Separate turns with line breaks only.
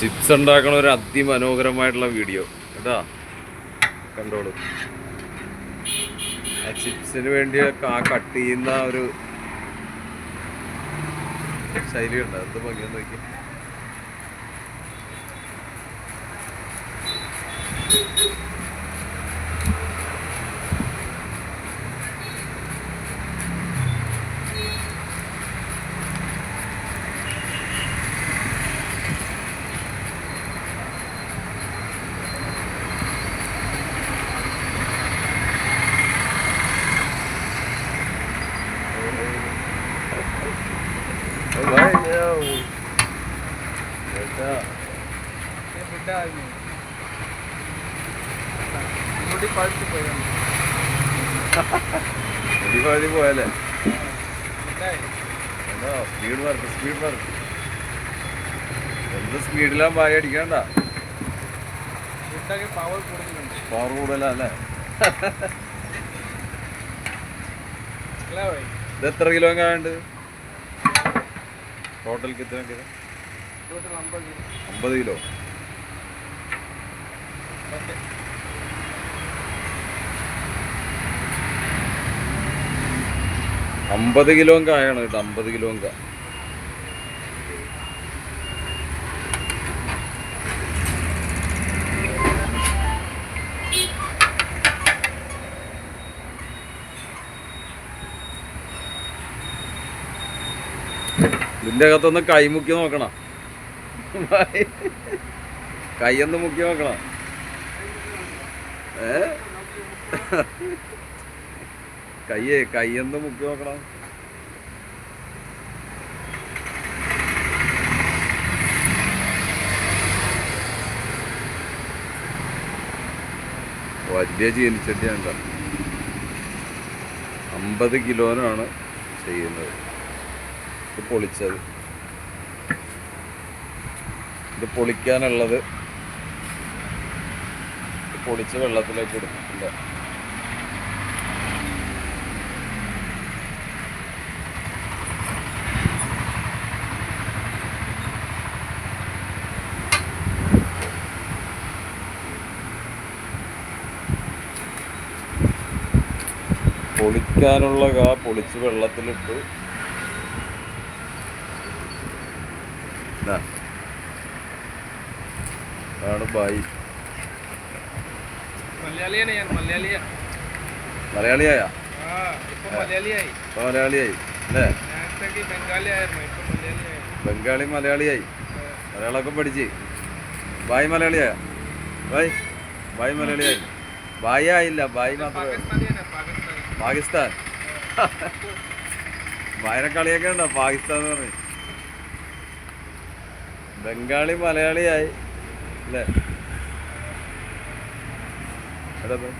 Chips ഉണ്ടാക്കണ ഒരു അതിമനോഹരമായിട്ടുള്ള video കേട്ടാ? കണ്ടോളൂ. ആ ചിപ്സിന് വേണ്ടി ആ കട്ട് ചെയ്യുന്ന ഒരു ശൈലി ഉണ്ട് എന്ത് ഭംഗിയെന്ന് നോക്കി മുടി പോയാലേ? എന്താ സ്പീഡ് വർക്ക് സ്പീഡ് വർക്ക് എന്ത് സ്പീഡിലാ പായ അടിക്കണ്ട
പവർ
കൂടുതലല്ലേ ഇത് എത്ര കിലോ എങ്ങാണ്ട്? ടോട്ടൽ കിത്തന കിലോ
ടോട്ടൽ അമ്പത് കിലോ.
അമ്പത് കിലോ? കായാണ് കേട്ടോ അമ്പത് കിലോ കാ ഇതിന്റെ അകത്തൊന്ന് കൈമുക്കി നോക്കണം. കൈയൊന്ന് മുക്കി നോക്കണം. ഏ? കയ്യേ കയ്യൊന്ന് മുക്കി നോക്കണം. വലിയ ചീനിച്ചട്ടിയാണ് കേട്ടോ അമ്പത് കിലോനാണ് ചെയ്യുന്നത്. പൊളിച്ചത്. ഇത് പൊളിക്കാനുള്ളത് പൊളിച്ച് വെള്ളത്തിലേക്ക് എടുത്തിട്ടില്ല പൊളിക്കാനുള്ള കാ പൊളിച്ച് വെള്ളത്തിലിട്ട് ഇതാ. ആണ് ബായി.
മലയാളിയാ.
മലയാളിയായ?
മലയാളിയായി.
അല്ലേ?
ബംഗാളി മലയാളിയായി.
മലയാളമൊക്കെ പഠിച്ച്. ബായ് മലയാളിയായ? ബായ്? ബായ് മലയാളിയായി. ബായ് ആയില്ല ബായി മാത്രമേ
പാകിസ്ഥാനിയാണ്
പാകിസ്ഥാൻ. ബായിനെ കളിയൊക്കെ ഉണ്ടോ പാകിസ്ഥാൻ എന്ന് പറഞ്ഞു. ബംഗാളി മലയാളിയായി. അല്ലേ ബേ.